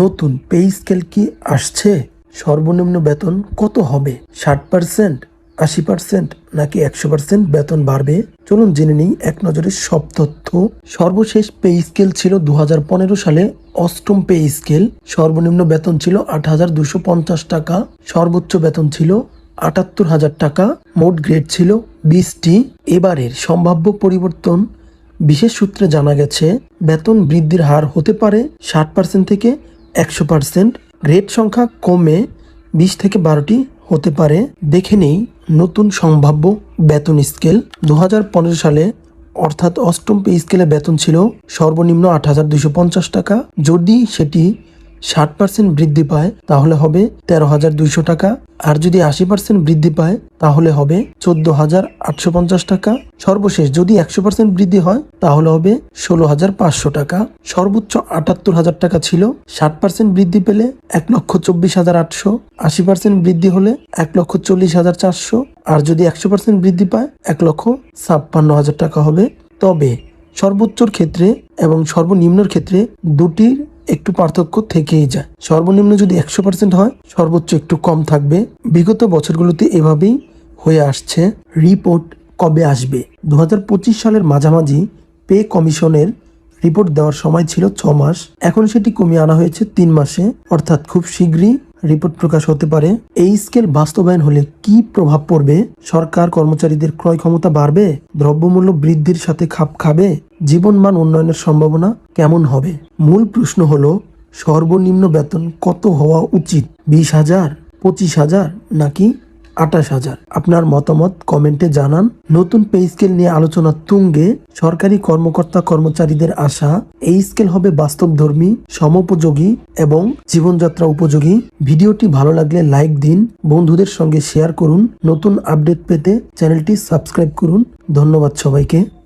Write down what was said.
নতুন pay scale কি আসছে? সর্বনিম্ন বেতন কত হবে? ষাট পার্সেন্ট আশি পার্সেন্ট নাকি একশো পার্সেন্ট বেতন বাড়বে? চলুন জেনে নিই এক নজরে সব তথ্য। সর্বশেষ পে স্কেল ছিল দু হাজার পনেরো সালে অষ্টম পে স্কেল। সর্বনিম্ন বেতন ছিল আট হাজার দুশো পঞ্চাশ টাকা, সর্বোচ্চ বেতন ছিল আটাত্তর হাজার টাকা, মোট গ্রেড ছিল বিশটি। এবারের সম্ভাব্য পরিবর্তন, বিশেষ সূত্রে জানা গেছে, বেতন বৃদ্ধির হার হতে পারে ষাট পার্সেন্ট থেকে একশো পার্সেন্ট। গ্রেড সংখ্যা কমে বিশ থেকে বারোটি হতে পারে। দেখে নেই নতুন সম্ভাব্য বেতন স্কেল। দু হাজার পনেরো সালে অর্থাৎ অষ্টম পে স্কেলে বেতন ছিল সর্বনিম্ন আট টাকা। যদি সেটি ষাট পার্সেন্ট বৃদ্ধি পায়, তাহলে হবে তেরো হাজার দুইশো টাকা। আর যদি আশি পার্সেন্ট বৃদ্ধি পায়, তাহলে হবে চোদ্দ হাজার আটশো পঞ্চাশ টাকা। সর্বশেষ যদি একশো পার্সেন্ট বৃদ্ধি হয়, তাহলে হবে ষোলো হাজার পাঁচশো টাকা। সর্বোচ্চ আটাত্তর হাজার টাকা ছিল। ষাট পার্সেন্ট বৃদ্ধি পেলে এক লক্ষ চব্বিশ হাজার আটশো। আশি পার্সেন্ট বৃদ্ধি হলে এক লক্ষ চল্লিশ হাজার চারশো। আর যদি একশো পার্সেন্ট বৃদ্ধি পায়, এক লক্ষ ছাপ্পান্ন হাজার টাকা হবে। তবে সর্বোচ্চর ক্ষেত্রে এবং সর্বনিম্নর ক্ষেত্রে দুটির একটু পার্থক্য থেকেই যায়। সর্বনিম্ন যদি একশো পার্সেন্ট হয়, সর্বোচ্চ একটু কম থাকবে। বিগত বছরগুলোতে এভাবেই হয়ে আসছে। রিপোর্ট কবে আসবে? দু হাজার পঁচিশ সালের মাঝামাঝি পে কমিশনের রিপোর্ট দেওয়ার সময় ছিল ছ মাস। এখন সেটি কমিয়ে আনা হয়েছে তিন মাসে। অর্থাৎ খুব শীঘ্রই রিপোর্ট প্রকাশ হতে পারে। এই স্কেল বাস্তবায়ন হলে কি প্রভাব পড়বে? সরকার কর্মচারীদের ক্রয় ক্ষমতা বাড়বে? দ্রব্যমূল্য বৃদ্ধির সাথে খাপ খাবে? জীবনমান উন্নয়নের সম্ভাবনা কেমন হবে? মূল প্রশ্ন হলো, সর্বনিম্ন বেতন কত হওয়া উচিত? বিশ হাজার, পঁচিশ হাজার, নাকি আঠাশ হাজার? আপনার মতামত কমেন্টে জানান। নতুন পে স্কেল নিয়ে আলোচনা তুঙ্গে, সরকারি কর্মকর্তা কর্মচারীদের আশা, এই স্কেল হবে বাস্তবধর্মী, সমোপযোগী এবং জীবনযাত্রা উপযোগী। ভিডিওটি ভালো লাগলে লাইক দিন, বন্ধুদের সঙ্গে শেয়ার করুন, নতুন আপডেট পেতে চ্যানেলটি সাবস্ক্রাইব করুন। ধন্যবাদ সবাইকে।